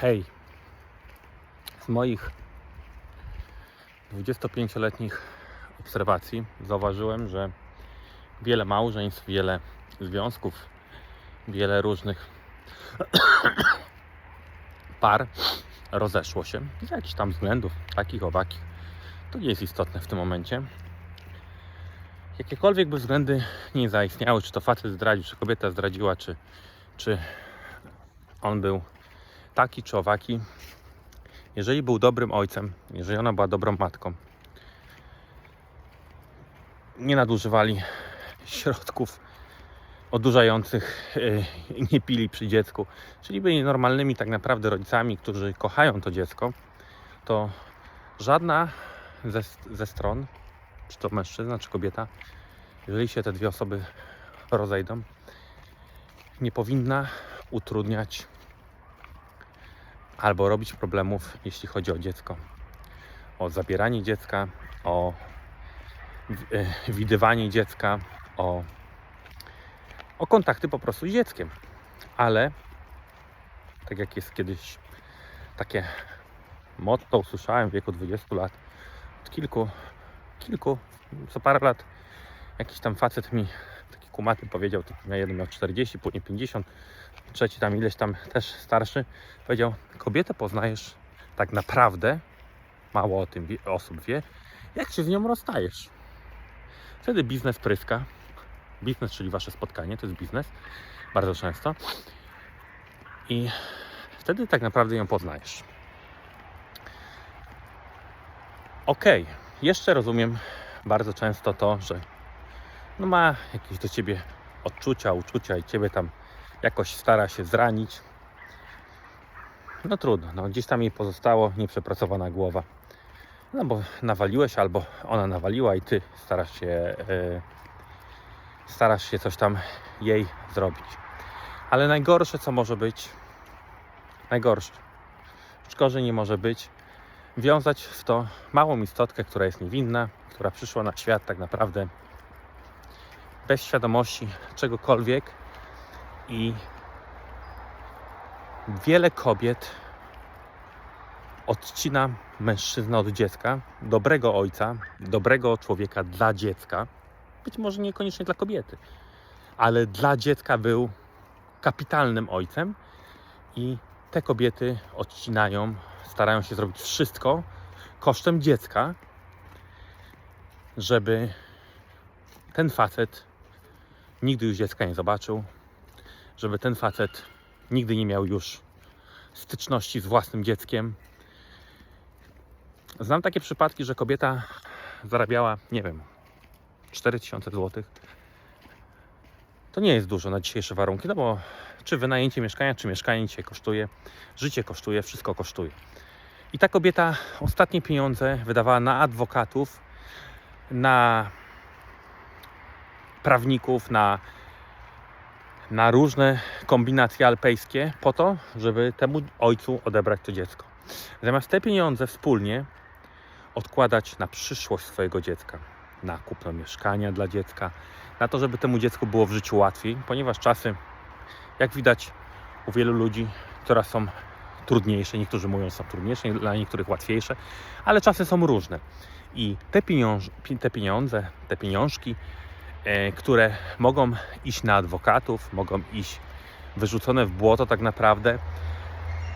Hej, z moich 25-letnich obserwacji zauważyłem, że wiele małżeństw, wiele związków, wiele różnych par rozeszło się z jakichś tam względów, takich, owakich. To nie jest istotne w tym momencie. Jakiekolwiek by względy nie zaistniały, czy to facet zdradził, czy kobieta zdradziła, czy, czy on był taki czy owaki, jeżeli był dobrym ojcem, jeżeli ona była dobrą matką, nie nadużywali środków odurzających, yy, nie pili przy dziecku, czyli byli normalnymi tak naprawdę rodzicami, którzy kochają to dziecko, to żadna ze, ze stron, czy to mężczyzna, czy kobieta, jeżeli się te dwie osoby rozejdą, nie powinna utrudniać albo robić problemów, jeśli chodzi o dziecko. O zabieranie dziecka, o e, widywanie dziecka, o, o kontakty po prostu z dzieckiem. Ale tak jak jest kiedyś takie motto, usłyszałem w wieku 20 lat, od kilku, kilku, co parę lat jakiś tam facet mi kumaty powiedział, typu na jeden miał 40, później 50, trzeci tam ileś tam też starszy, powiedział, kobietę poznajesz tak naprawdę, mało o tym osób wie, jak się z nią rozstajesz. Wtedy biznes pryska. Biznes, czyli wasze spotkanie, to jest biznes, bardzo często. I wtedy tak naprawdę ją poznajesz. Okej, jeszcze rozumiem bardzo często to, że no ma jakieś do ciebie odczucia, uczucia i ciebie tam jakoś stara się zranić. No trudno, no gdzieś tam jej pozostało nieprzepracowana głowa. No bo nawaliłeś albo ona nawaliła i ty starasz się e, starasz się coś tam jej zrobić. Ale najgorsze co może być najgorsze gorzej nie może być wiązać w to małą istotkę, która jest niewinna, która przyszła na świat tak naprawdę bez świadomości czegokolwiek i wiele kobiet odcina mężczyznę od dziecka, dobrego ojca, dobrego człowieka dla dziecka. Być może niekoniecznie dla kobiety, ale dla dziecka był kapitalnym ojcem i te kobiety odcinają, starają się zrobić wszystko kosztem dziecka, żeby ten facet nigdy już dziecka nie zobaczył, żeby ten facet nigdy nie miał już styczności z własnym dzieckiem. Znam takie przypadki, że kobieta zarabiała, nie wiem, 4000 zł. To nie jest dużo na dzisiejsze warunki, no bo czy wynajęcie mieszkania, czy mieszkanie dzisiaj kosztuje, życie kosztuje, wszystko kosztuje. I ta kobieta ostatnie pieniądze wydawała na adwokatów, na prawników, na, na różne kombinacje alpejskie po to, żeby temu ojcu odebrać to dziecko. Zamiast te pieniądze wspólnie odkładać na przyszłość swojego dziecka, na kupno mieszkania dla dziecka, na to, żeby temu dziecku było w życiu łatwiej, ponieważ czasy, jak widać u wielu ludzi, coraz są trudniejsze. Niektórzy mówią, są trudniejsze, dla niektórych łatwiejsze, ale czasy są różne. I te, pieniąż, te pieniądze, te pieniążki, które mogą iść na adwokatów, mogą iść wyrzucone w błoto tak naprawdę,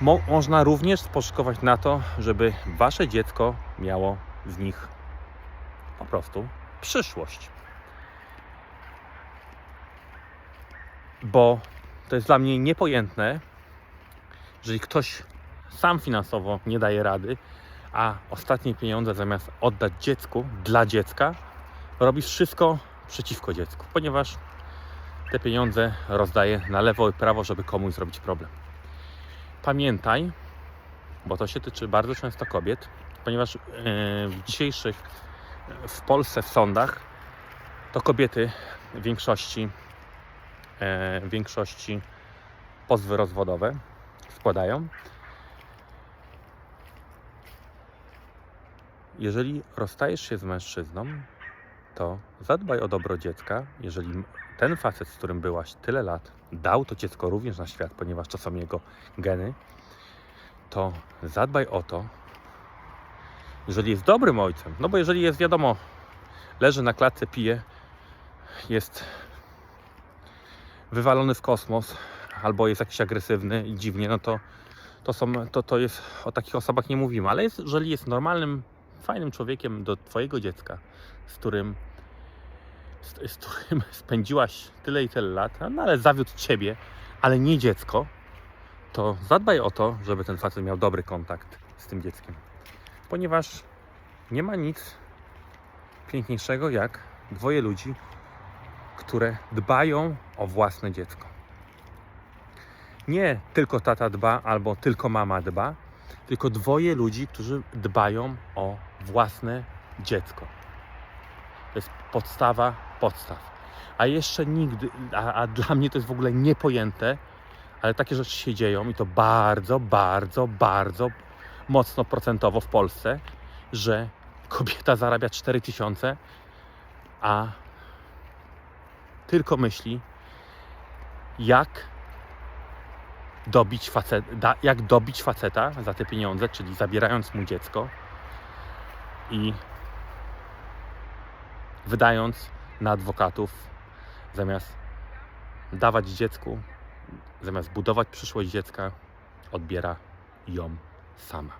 mo można również spożytkować na to, żeby wasze dziecko miało z nich po prostu przyszłość. Bo to jest dla mnie niepojętne, jeżeli ktoś sam finansowo nie daje rady, a ostatnie pieniądze zamiast oddać dziecku dla dziecka, robi wszystko przeciwko dziecku, ponieważ te pieniądze rozdaje na lewo i prawo, żeby komuś zrobić problem. Pamiętaj, bo to się tyczy bardzo często kobiet, ponieważ yy, w dzisiejszych w Polsce w sądach to kobiety w większości e, w większości pozwy rozwodowe składają. Jeżeli rozstajesz się z mężczyzną, to zadbaj o dobro dziecka. Jeżeli ten facet, z którym byłaś tyle lat, dał to dziecko również na świat, ponieważ to są jego geny, to zadbaj o to, jeżeli jest dobrym ojcem, no bo jeżeli jest wiadomo, leży na klatce, pije, jest wywalony w kosmos, albo jest jakiś agresywny i dziwnie, no to, to, są, to, to jest, o takich osobach nie mówimy, ale jest, jeżeli jest normalnym, fajnym człowiekiem do Twojego dziecka, z którym, z, z którym spędziłaś tyle i tyle lat, no ale zawiódł Ciebie, ale nie dziecko, to zadbaj o to, żeby ten facet miał dobry kontakt z tym dzieckiem. Ponieważ nie ma nic piękniejszego jak dwoje ludzi, które dbają o własne dziecko. Nie tylko tata dba albo tylko mama dba, tylko dwoje ludzi, którzy dbają o własne dziecko. To jest podstawa podstaw. A jeszcze nigdy, a, a dla mnie to jest w ogóle niepojęte, ale takie rzeczy się dzieją i to bardzo, bardzo, bardzo mocno procentowo w Polsce, że kobieta zarabia 4000, a tylko myśli, jak dobić, facet, jak dobić faceta za te pieniądze, czyli zabierając mu dziecko i wydając na adwokatów zamiast dawać dziecku, zamiast budować przyszłość dziecka, odbiera ją sama.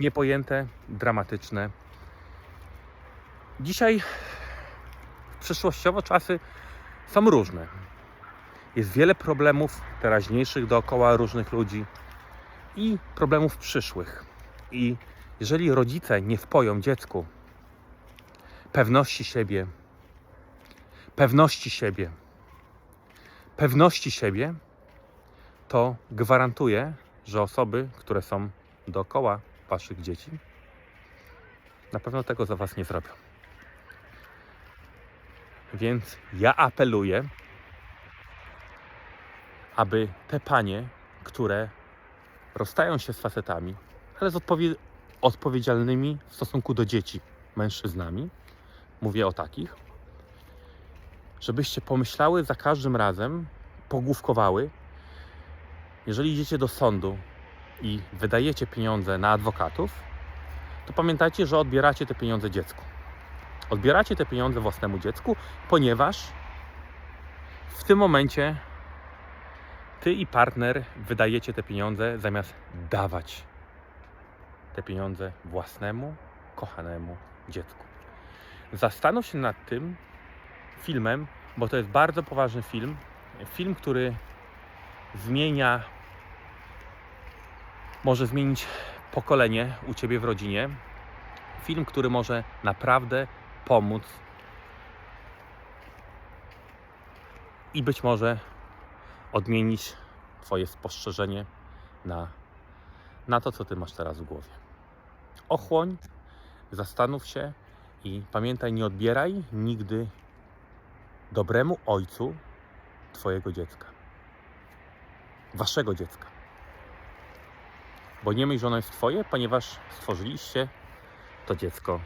Niepojęte, dramatyczne. Dzisiaj przyszłościowo czasy są różne. Jest wiele problemów teraźniejszych dookoła różnych ludzi i problemów przyszłych. I jeżeli rodzice nie wpoją dziecku pewności siebie, pewności siebie, pewności siebie, to gwarantuję, że osoby, które są dookoła waszych dzieci, na pewno tego za was nie zrobią. Więc ja apeluję, aby te panie, które rozstają się z facetami, ale z odpowie- odpowiedzialnymi w stosunku do dzieci mężczyznami, mówię o takich, żebyście pomyślały za każdym razem, pogłówkowały, jeżeli idziecie do sądu i wydajecie pieniądze na adwokatów, to pamiętajcie, że odbieracie te pieniądze dziecku. Odbieracie te pieniądze własnemu dziecku, ponieważ w tym momencie ty i partner wydajecie te pieniądze zamiast dawać te pieniądze własnemu, kochanemu dziecku. Zastanów się nad tym filmem, bo to jest bardzo poważny film. Film, który zmienia, może zmienić pokolenie u ciebie w rodzinie. Film, który może naprawdę pomóc i być może odmienić Twoje spostrzeżenie na, na to, co Ty masz teraz w głowie. Ochłoń, zastanów się i pamiętaj, nie odbieraj nigdy dobremu ojcu Twojego dziecka. Waszego dziecka. Bo nie myśl, że ono jest Twoje, ponieważ stworzyliście to dziecko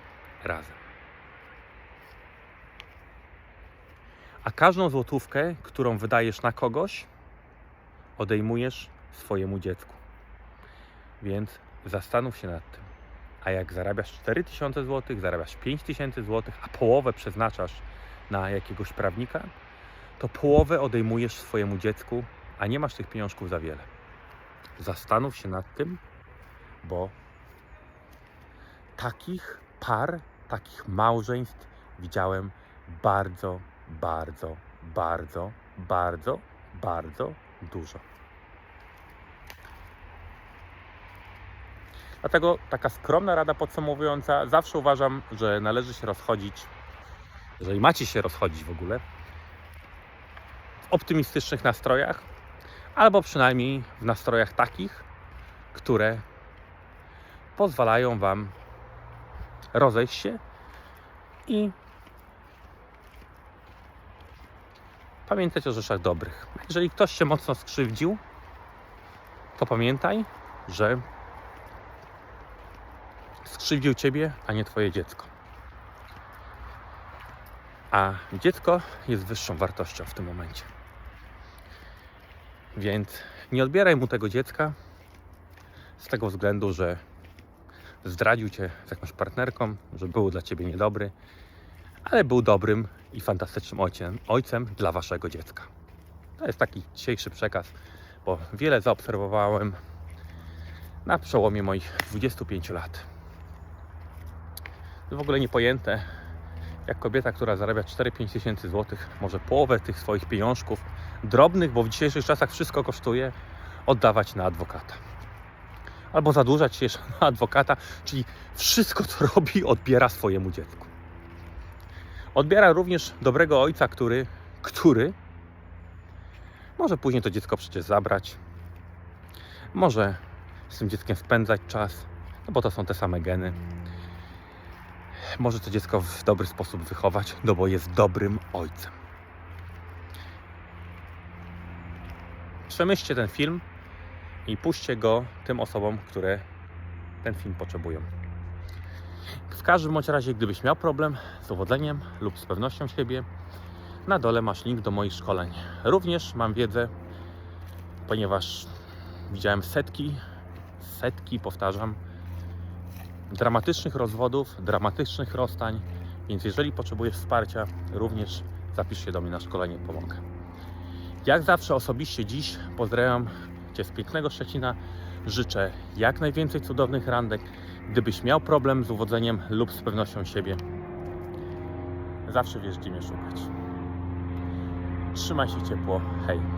razem. A każdą złotówkę, którą wydajesz na kogoś, odejmujesz swojemu dziecku. Więc zastanów się nad tym. A jak zarabiasz 4000 zł, zarabiasz 5000 zł, a połowę przeznaczasz na jakiegoś prawnika, to połowę odejmujesz swojemu dziecku, a nie masz tych pieniążków za wiele. Zastanów się nad tym, bo takich par, takich małżeństw widziałem bardzo, bardzo, bardzo, bardzo, bardzo dużo. Dlatego taka skromna rada podsumowująca, zawsze uważam, że należy się rozchodzić, jeżeli macie się rozchodzić w ogóle, w optymistycznych nastrojach, albo przynajmniej w nastrojach takich, które pozwalają Wam rozejść się i pamiętać o rzeczach dobrych. Jeżeli ktoś się mocno skrzywdził, to pamiętaj, że skrzywdził Ciebie, a nie Twoje dziecko. A dziecko jest wyższą wartością w tym momencie. Więc nie odbieraj mu tego dziecka, z tego względu, że zdradził cię z jakąś partnerką, że był dla ciebie niedobry, ale był dobrym i fantastycznym ojcem, ojcem dla waszego dziecka. To jest taki dzisiejszy przekaz, bo wiele zaobserwowałem na przełomie moich 25 lat. W ogóle niepojęte, jak kobieta, która zarabia 4-5 tysięcy złotych, może połowę tych swoich pieniążków, drobnych, bo w dzisiejszych czasach wszystko kosztuje, oddawać na adwokata. Albo zadłużać się jeszcze na adwokata, czyli wszystko, co robi, odbiera swojemu dziecku. Odbiera również dobrego ojca, który, który może później to dziecko przecież zabrać, może z tym dzieckiem spędzać czas, no bo to są te same geny. Może to dziecko w dobry sposób wychować, no bo jest dobrym ojcem. Przemyślcie ten film i puśćcie go tym osobom, które ten film potrzebują. W każdym bądź razie, gdybyś miał problem z dowodzeniem lub z pewnością siebie, na dole masz link do moich szkoleń. Również mam wiedzę, ponieważ widziałem setki, setki, powtarzam, dramatycznych rozwodów, dramatycznych rozstań, więc jeżeli potrzebujesz wsparcia, również zapisz się do mnie na szkolenie, pomogę. Jak zawsze osobiście dziś pozdrawiam Cię z pięknego Szczecina. Życzę jak najwięcej cudownych randek. Gdybyś miał problem z uwodzeniem lub z pewnością siebie, zawsze wiesz, gdzie mnie szukać. Trzymaj się ciepło. Hej.